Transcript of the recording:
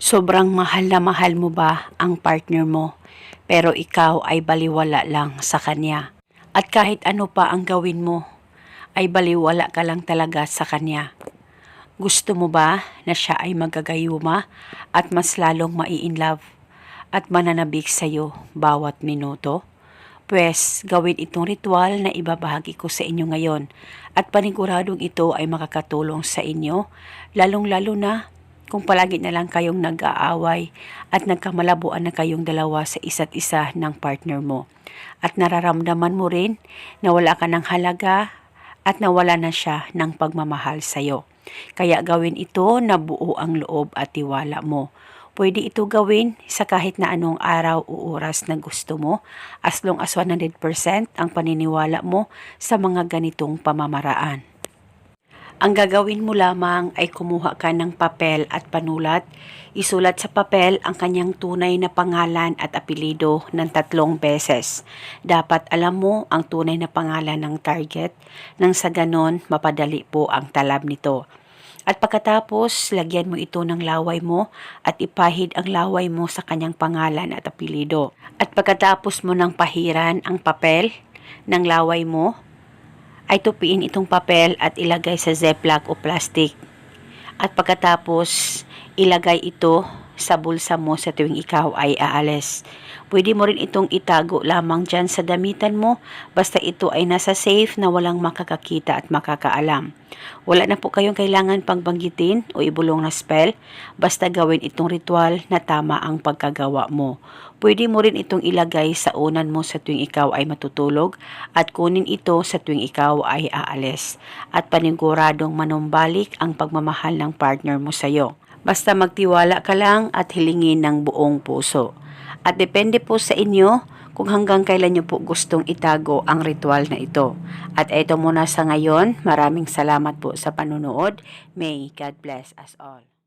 Sobrang mahal na mahal mo ba ang partner mo, pero ikaw ay baliwala lang sa kanya. At kahit ano pa ang gawin mo, ay baliwala ka lang talaga sa kanya. Gusto mo ba na siya ay magagayuma at mas lalong mai-inlove at mananabik sa'yo bawat minuto? Pwes, gawin itong ritual na ibabahagi ko sa inyo ngayon at paniguradong ito ay makakatulong sa inyo, lalong-lalo na kung palagi na lang kayong nag-aaway at nagkamalabuan na kayong dalawa sa isa't isa ng partner mo. At nararamdaman mo rin na wala ka ng halaga at nawala na siya ng pagmamahal sa'yo. Kaya gawin ito na buo ang loob at tiwala mo. Pwede ito gawin sa kahit na anong araw o oras na gusto mo as long as 100% ang paniniwala mo sa mga ganitong pamamaraan. Ang gagawin mo lamang ay kumuha ka ng papel at panulat. Isulat sa papel ang kanyang tunay na pangalan at apelido ng tatlong beses. Dapat alam mo ang tunay na pangalan ng target nang sa ganon mapadali po ang talab nito. At pagkatapos, lagyan mo ito ng laway mo at ipahid ang laway mo sa kanyang pangalan at apelido. At pagkatapos mo ng pahiran ang papel ng laway mo, ay tupiin itong papel at ilagay sa ziplock o plastic. At pagkatapos, ilagay ito sa bulsa mo sa tuwing ikaw ay aalis. Pwede mo rin itong itago lamang dyan sa damitan mo basta ito ay nasa safe na walang makakakita at makakaalam. Wala na po kayong kailangan pagbanggitin o ibulong na spell basta gawin itong ritual na tama ang pagkagawa mo. Pwede mo rin itong ilagay sa unan mo sa tuwing ikaw ay matutulog at kunin ito sa tuwing ikaw ay aalis at paniguradong manumbalik ang pagmamahal ng partner mo sa iyo. Basta magtiwala ka lang at hilingin ng buong puso. At depende po sa inyo kung hanggang kailan nyo po gustong itago ang ritual na ito. At ito muna sa ngayon, maraming salamat po sa panunood. May God bless us all.